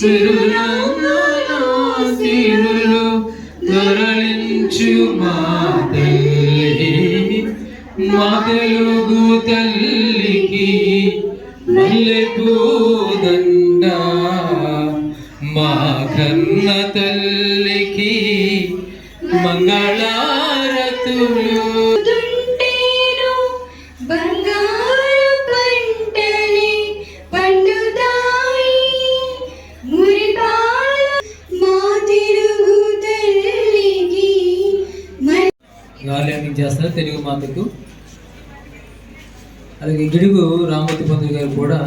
సిరులలో సిరులు దొరలించు మా తల్లి మా తెలుగు తల్లికి మల్లె పూదండ మా కన్న తల్లికి మంగళారతులు. గాలి ఎండింగ్ చేస్తారు తెలుగు మాతకు. అలాగే గిడుగు రామూర్తి పంతులు గారు కూడా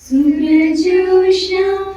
Субтитры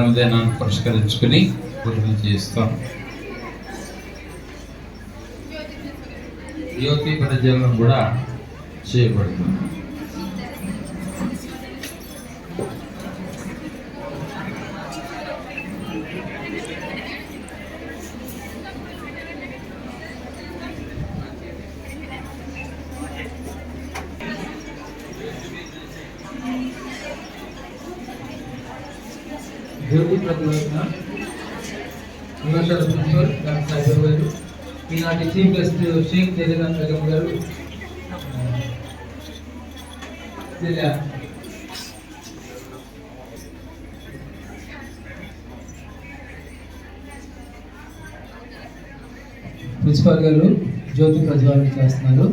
జన్మదినాన్ని పురస్కరించుకుని పూర్తి చేస్తాం జ్యోతి ప్రజ్వలనం కూడా చేయబడుతుంది. దేవుడి ప్రతిభటన కళాశాల ప్రిన్సిపల్ డాక్టర్ సాయిబాబు గారు ఈనాటి చీఫ్ గెస్ట్ షేక్ జగన్నాథ్ బేగం గారు జిల్లా ప్రిన్సిపాల్ గారు జ్యోతి ప్రజ్వాలన చేస్తున్నారు.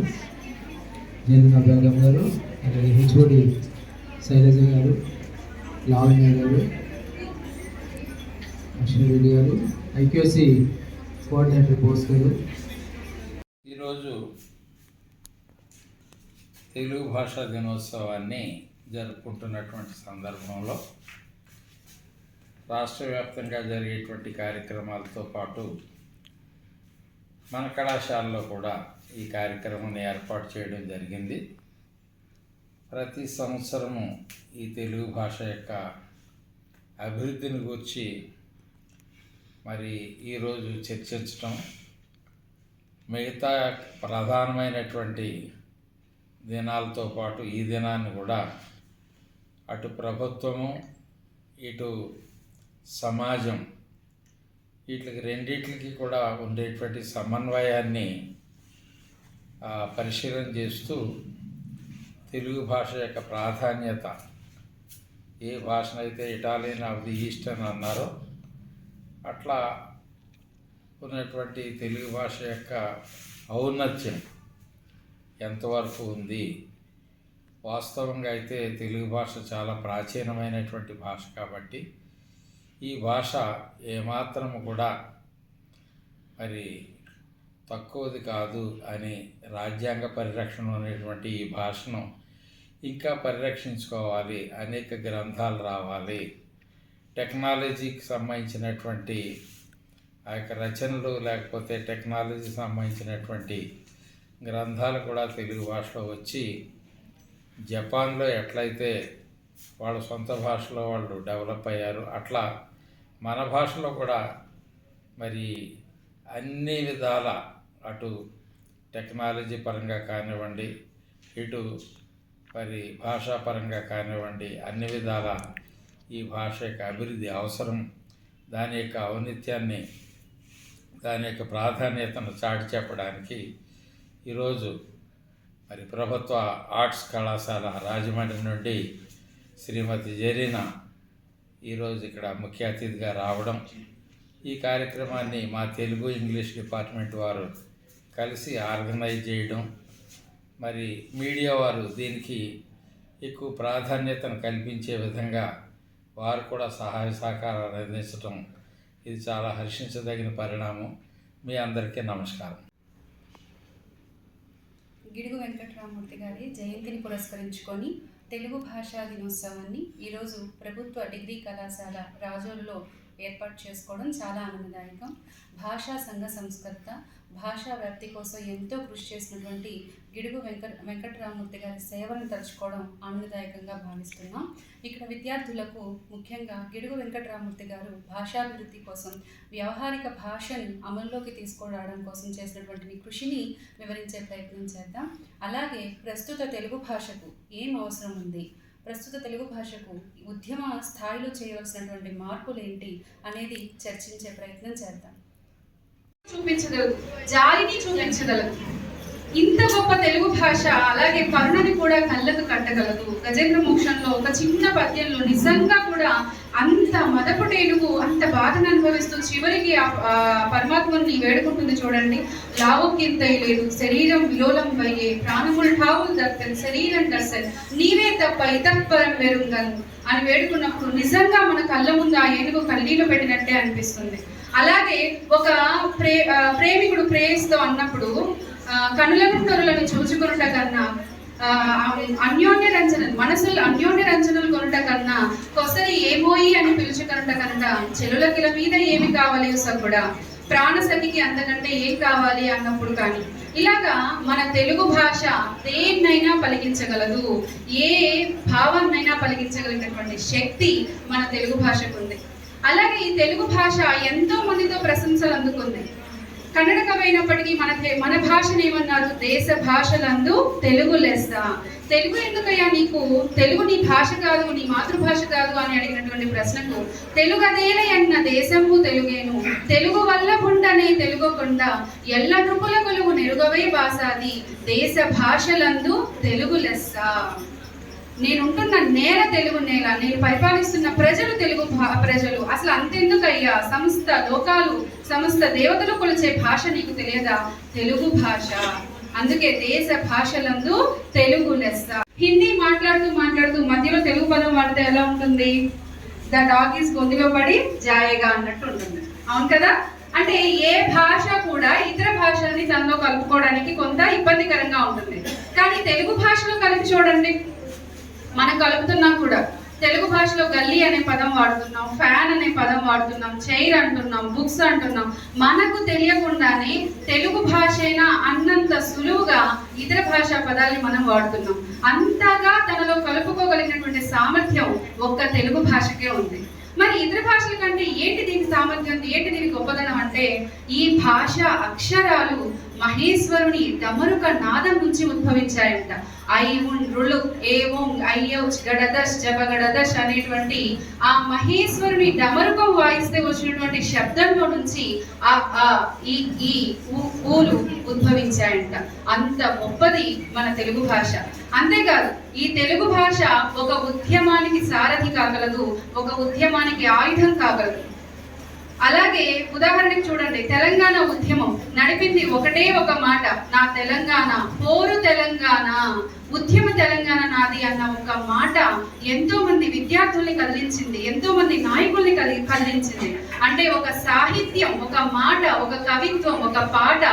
జగన్నాథ్ బేగం గారు అలాగే హెచ్ఓడి శైలజ గారు లావణ్య గారు అశ్విని గారు ఐక్యూసీ కోఆర్డినేటర్ బోస్ గారు. ఈరోజు తెలుగు భాషా దినోత్సవాన్ని జరుపుకుంటున్నటువంటి సందర్భంలో రాష్ట్ర వ్యాప్తంగా జరిగేటువంటి కార్యక్రమాలతో పాటు మన కళాశాలలో కూడా ఈ కార్యక్రమాన్ని ఏర్పాటు చేయడం జరిగింది. ప్రతి సంవత్సరము ఈ తెలుగు భాష యొక్క అభివృద్ధిని గురించి మరి ఈరోజు చర్చించటం మిగతా ప్రధానమైనటువంటి దినాలతో పాటు ఈ దినాన్ని కూడా అటు ప్రభుత్వము ఇటు సమాజం వీటికి రెండిట్లకి కూడా ఉండేటువంటి సమన్వయాన్ని పరిశీలన చేస్తూ తెలుగు భాష యొక్క ప్రాధాన్యత ఏ భాషనైతే ఇటాలియన్ ఆఫ్ ది ఈస్ట్ అని అన్నారో అట్లా ఉన్నటువంటి తెలుగు భాష యొక్క ఔన్నత్యం ఎంతవరకు ఉంది? వాస్తవంగా అయితే తెలుగు భాష చాలా ప్రాచీనమైనటువంటి భాష కాబట్టి ఈ భాష ఏమాత్రం కూడా మరి తక్కువది కాదు అని రాజ్యాంగ పరిరక్షణ అనేటువంటి ఈ భాషను ఇంకా పరిరక్షించుకోవాలి అనేక గ్రంథాలు రావాలి. టెక్నాలజీకి సంబంధించినటువంటి ఆ యొక్క రచనలు లేకపోతే టెక్నాలజీకి సంబంధించినటువంటి గ్రంథాలు కూడా తెలుగు భాషలో వచ్చి జపాన్లో ఎట్లయితే వాళ్ళ సొంత భాషలో వాళ్ళు డెవలప్ అయ్యారు అట్లా మన భాషలో కూడా మరి అన్ని విధాల అటు టెక్నాలజీ పరంగా కానివ్వండి ఇటు మరి భాషాపరంగా కానివ్వండి అన్ని విధాల ఈ భాష యొక్క అభివృద్ధి అవసరం. దాని యొక్క ఔన్నత్యాన్ని దాని యొక్క ప్రాధాన్యతను చాటి చెప్పడానికి ఈరోజు మరి ప్రభుత్వ ఆర్ట్స్ కళాశాల రాజమండ్రి నుండి శ్రీమతి జరీనా ఈరోజు ఇక్కడ ముఖ్య అతిథిగా రావడం. ఈ కార్యక్రమాన్ని మా తెలుగు ఇంగ్లీష్ డిపార్ట్మెంట్ వారు కలిసి ఆర్గనైజ్ చేయడం. మరి మీడియా వారు దీనికి ఎక్కువ ప్రాధాన్యతను కల్పించే విధంగా వారు కూడా సహాయ సహకారాలు అందించడం ఇది చాలా హర్షించదగిన పరిణామం. మీ అందరికీ నమస్కారం. గిడుగు వెంకటరామూర్తి గారి జయంతిని పురస్కరించుకొని తెలుగు భాషా దినోత్సవాన్ని ఈరోజు ప్రభుత్వ డిగ్రీ కళాశాల రాజోల్లో ఏర్పాటు చేసుకోవడం చాలా ఆనందదాయకం. భాషా సంఘ సంస్కర్త భాషా వ్యాప్తి కోసం ఎంతో కృషి చేసినటువంటి గిడుగు వెంకట వెంకటరామూర్తి గారి సేవలను తలుచుకోవడం ఆనందదాయకంగా భావిస్తున్నాం. ఇక్కడ విద్యార్థులకు ముఖ్యంగా గిడుగు వెంకటరామూర్తి గారు భాషాభివృద్ధి కోసం వ్యవహారిక భాషను అమల్లోకి తీసుకురావడం కోసం చేసినటువంటి కృషిని వివరించే ప్రయత్నం చేద్దాం. అలాగే ప్రస్తుత తెలుగు భాషకు ఏం అవసరం ఉంది? ప్రస్తుత తెలుగు భాషకు ఉద్యమ స్థాయిలో చేయవలసినటువంటి మార్పులు ఏంటి అనేది చర్చించే ప్రయత్నం చేద్దాం. చూపించగలదు. జాలిని చూపించగలదు. ఇంత గొప్ప తెలుగు భాష అలాగే కరుణని కూడా కళ్ళకు కట్టగలదు. గజేంద్ర మోక్షంలో ఒక చిన్న పద్యంలో నిజంగా కూడా అంత మదపుటేనుగు అంత బాధను అనుభవిస్తూ చివరికి ఆ పరమాత్మని వేడుకుంటుంది చూడండి. లావోక్యంత లేదు శరీరం విలోలం వయ్యే ప్రాణములు ఠావులు దర్శన్ శరీరం దర్శన్ నీవే తప్ప ఇతత్పరం వెరుంగను అని వేడుకున్నప్పుడు నిజంగా మన కళ్ళ ముందు ఆ ఏనుగు కన్నీళ్ళు పెట్టినట్టే అనిపిస్తుంది. అలాగే ఒక ప్రే ప్రేమికుడు ప్రేయిస్తూ అన్నప్పుడు కనులను కనులను తొరులను కన్నా అన్యోన్య రంజనలు మనసులు అన్యోన్య రంజనలు కొనుట కన్నా కొసరి ఏమోయి అని పిలుచుకొనుట కనుక చెలులకిల మీద ఏమి కావాలి కూడా ప్రాణ సఖికి అంతకంటే ఏం కావాలి అన్నప్పుడు కానీ. ఇలాగా మన తెలుగు భాష దేన్నైనా పలికించగలదు ఏ భావాన్నైనా పలికించగలిగినటువంటి శక్తి మన తెలుగు భాషకు ఉంది. అలాగే ఈ తెలుగు భాష ఎంతో మందితో ప్రశంసలు అందుకుంది. కన్నడకమైనప్పటికీ మన మన భాషను ఏమన్నారు? దేశ భాషలందు తెలుగు లెస్స. తెలుగు ఎందుకయ్యా నీకు? తెలుగు నీ భాష కాదు నీ మాతృభాష కాదు అని అడిగినటువంటి ప్రశ్నకు తెలుగు అదేలే అన్న దేశము తెలుగేను. తెలుగు వల్ల పుండనే తెలుగుకుండా ఎల్ల నృపుల కొలువు నెరుగవే భాషాది దేశ భాషలందు తెలుగు లెస్స. నేను ఉంటున్న నేల తెలుగు నేల నేను పరిపాలిస్తున్న ప్రజలు తెలుగు భా- ప్రజలు. అసలు అంతెందుకయ్యా? సంస్థ లోకాలు సమస్త దేవతలు కొలిచే భాష నీకు తెలియదా? తెలుగు భాష. అందుకే దేశ భాషలందు తెలుగు లెస్స. హిందీ మాట్లాడుతూ మాట్లాడుతూ మధ్యలో తెలుగు పదం వాడితే ఎలా ఉంటుంది? ద డాగ్ ఈస్ గొంతులో పడి జాయగా అన్నట్టు ఉంటుంది. అవును కదా? అంటే ఏ భాష కూడా ఇతర భాషల్ని తనలో కలుపుకోవడానికి కొంత ఇబ్బందికరంగా ఉంటుంది. కానీ తెలుగు భాషలో కలిపి చూడండి. మనం కలుపుతున్నాం కూడా. తెలుగు భాషలో గల్లీ అనే పదం వాడుతున్నాం ఫ్యాన్ అనే పదం వాడుతున్నాం చైర్ అంటున్నాం బుక్స్ అంటున్నాం. మనకు తెలియకుండానే తెలుగు భాషైనా అన్నంత సులువుగా ఇతర భాషా పదాలని మనం వాడుతున్నాం. అంతగా తనలో కలుపుకోగలిగినటువంటి సామర్థ్యం ఒక్క తెలుగు భాషకే ఉంది. మరి ఇతర భాషల కంటే ఏంటి దీని సామర్థ్యం ఏంటి దీని గొప్పదనం అంటే ఈ భాష అక్షరాలు మహేశ్వరుని డమరుక నాదం నుంచి ఉద్భవించాయంట. ఐ రుళు రులు ఏ ఓం ఐయోచ్ గడదశ్ జపగడదశ్ అనేటువంటి ఆ మహేశ్వరుని డమరుకం వాయిస్తే వచ్చినటువంటి శబ్దంలో నుంచి ఆ ఆ ఈ ఈ ఊలు ఉద్భవించాయంట. అంత గొప్పది మన తెలుగు భాష. అంతేకాదు ఈ తెలుగు భాష ఒక ఉద్యమానికి సారథి కాగలదు ఒక ఉద్యమానికి ఆయుధం కాగలదు. అలాగే ఉదాహరణకి చూడండి తెలంగాణ ఉద్యమం నడిపింది ఒకటే ఒక మాట నా తెలంగాణ పోరు తెలంగాణ ఉద్యమ తెలంగాణ నాది అన్న ఒక మాట ఎంతో మంది విద్యార్థుల్ని కదిలించింది ఎంతో మంది నాయకుల్ని కలిగి కదిలించింది. అంటే ఒక సాహిత్యం ఒక మాట ఒక కవిత్వం ఒక పాట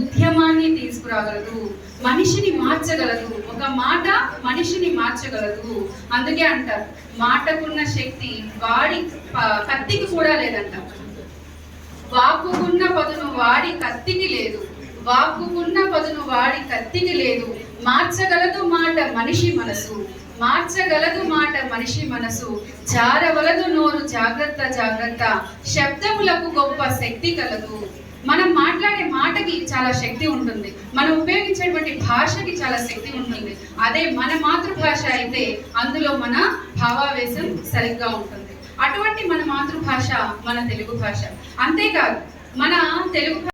ఉద్యమాన్ని తీసుకురాగలదు మనిషిని మార్చగలదు ఒక మాట మనిషిని మార్చగలదు. అందుకే అంటారు మాటకున్న శక్తి వాడి కత్తికి కూడా లేదంట. వాక్కుకున్న పదును వాడి కత్తికి లేదు. వాక్కుకున్న పదును వాడి కత్తికి లేదు. మార్చగలదు మాట మనిషి మనసు. మార్చగలదు మాట మనిషి మనసు. జారవలదు నోరు జాగ్రత్త జాగ్రత్త. శబ్దములకు గొప్ప శక్తి కలదు. మనం మాట్లాడే మాటకి చాలా శక్తి ఉంటుంది. మనం ఉపయోగించేటువంటి భాషకి చాలా శక్తి ఉంటుంది. అదే మన మాతృభాష అయితే అందులో మన భావావేశం సరిగ్గా ఉంటుంది. అటువంటి మన మాతృభాష మన తెలుగు భాష. అంతేకాదు మన తెలుగు